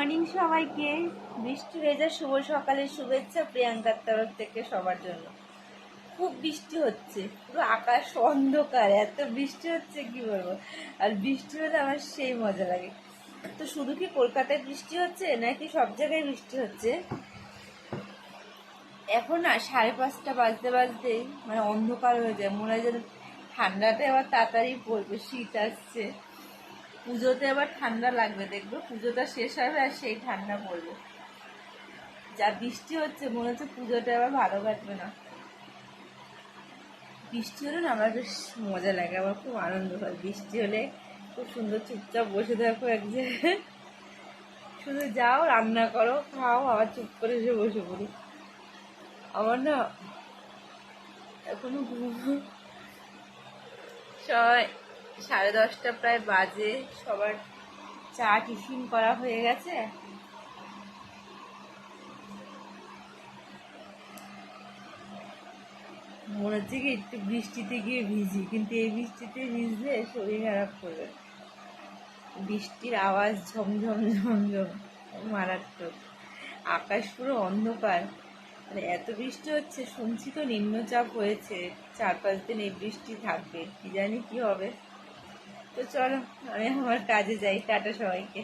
Morning সবাইকে। বৃষ্টি ভেজা শুভ সকালের শুভেচ্ছা প্রিয়াঙ্কার তরফ থেকে সবার জন্য। খুব বৃষ্টি হচ্ছে। পুরো আকাশ অন্ধকার, এত বৃষ্টি হচ্ছে, কি বলব? আর বৃষ্টি হলে আমার সেই মজা লাগে। তো শুধু কি কলকাতায় বৃষ্টি হচ্ছে, নাকি সব জায়গায় বৃষ্টি হচ্ছে? এখন না, সাড়ে পাঁচটা বাজতে বাজতে মানে অন্ধকার হয়ে যায়। মনে হয় যেন ঠান্ডাটা আবার তাড়াতাড়ি পড়বে, শীত আসছে। পুজোতে আবার ঠান্ডা লাগবে, দেখব পুজোটা শেষ হবে আর সেই ঠান্ডা পড়বে। যা বৃষ্টি হচ্ছে, মনে হচ্ছে পুজোটা আবার ভালো কাটবে না। বৃষ্টি হলে না আমার বেশ মজা লাগে, আমার খুব আনন্দ হয়। বৃষ্টি হলে খুব সুন্দর চুপচাপ বসে থাকো এক জায়গায়। শুধু যাও, রান্না করো, খাও, আবার চুপ করে এসে বসে পড়ি। আমার না এখনও ঘুম সবাই সাড়ে দশটা প্রায় বাজে, সবার চা টিফিন করা হয়ে গেছে। মনে হচ্ছে কি একটু বৃষ্টিতে গিয়ে ভিজি, কিন্তু এই বৃষ্টিতে ভিজলে শরীর খারাপ করবে। বৃষ্টির আওয়াজ ঝমঝম ঝমঝম, মারাত্মক। আকাশ পুরো অন্ধকার। মানে এত বৃষ্টি হচ্ছে, শুনছি তো নিম্নচাপ হয়েছে, চার পাঁচ দিন এই বৃষ্টি থাকবে, কি জানি কি হবে। তো চলো আমি আমার কাজে যাই টাটা সবাইকে।